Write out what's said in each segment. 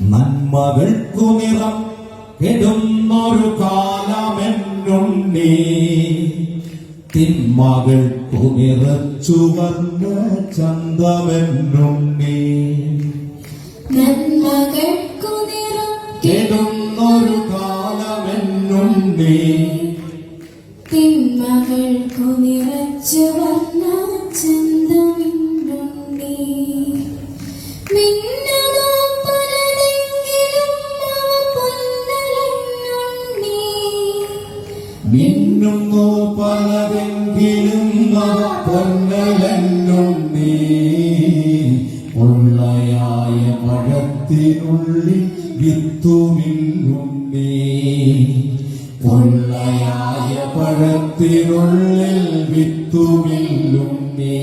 നന്മകൾക്കു നിറം കെടുന്നൊരു കാലമെന്നുണ്ണി. തിന്മകൾക്കു നിറച്ചുവർണ ചന്തമെന്നുണ്ണി. നന്മകൾക്കു നിറം കെടുന്നൊരു കാലമെന്നുണ്ണി. തിന്മകൾക്കു നിറച്ചുവർണ പൊന്നലെന്നും നീ ഉള്ളയായ പഴത്തിനുള്ളിൽ വിത്തുമിന്നും നീ പൊള്ളയായ പഴത്തിനുള്ളിൽ വിത്തുമില്ലും നീ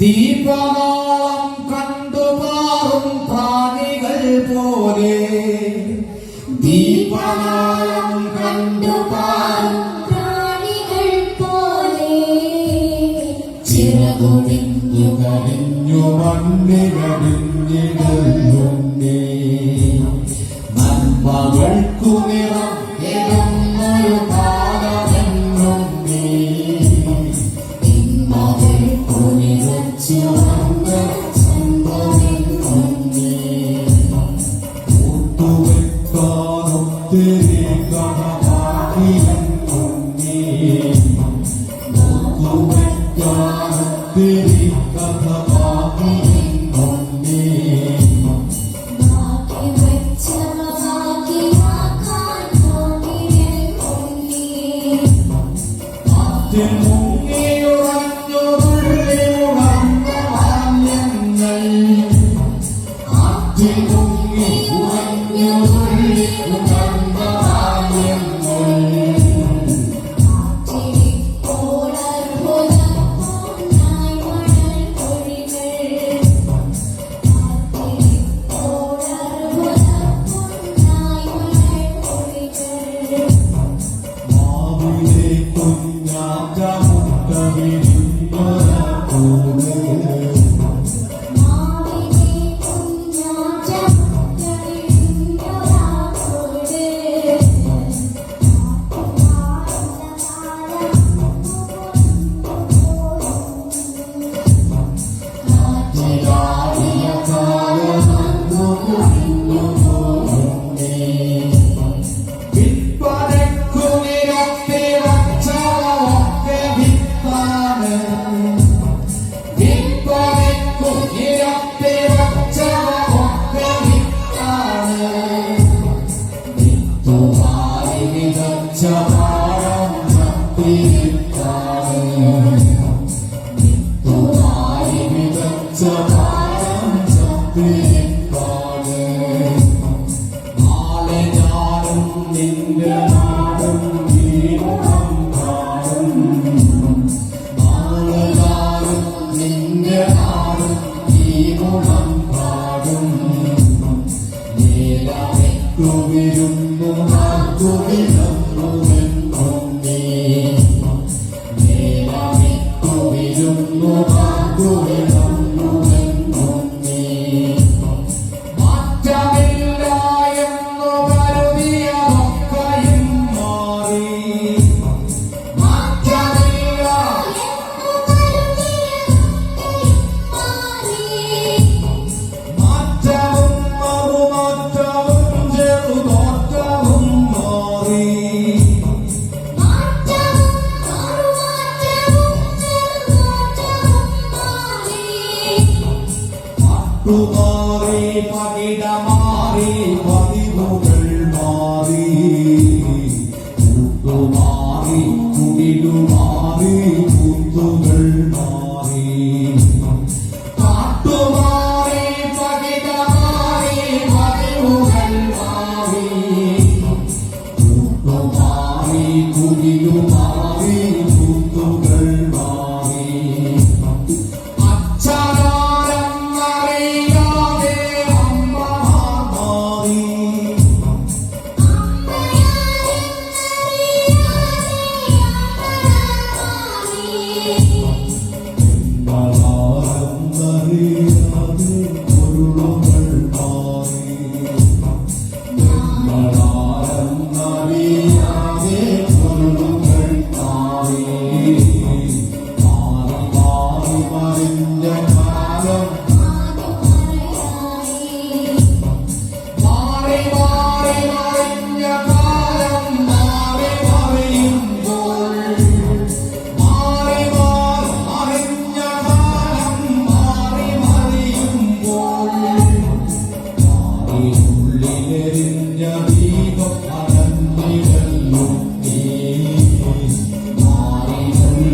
ദീപനാളം കണ്ടുമാറും പ്രാണികൾ പോലെ ദീപനാളം കണ്ടുമാറും കുനിഞ്ഞു കരിഞ്ഞു മണ്ണിലടിഞ്ഞിടുന്നുണ്ടേ നന്മകൾക്കു i'm going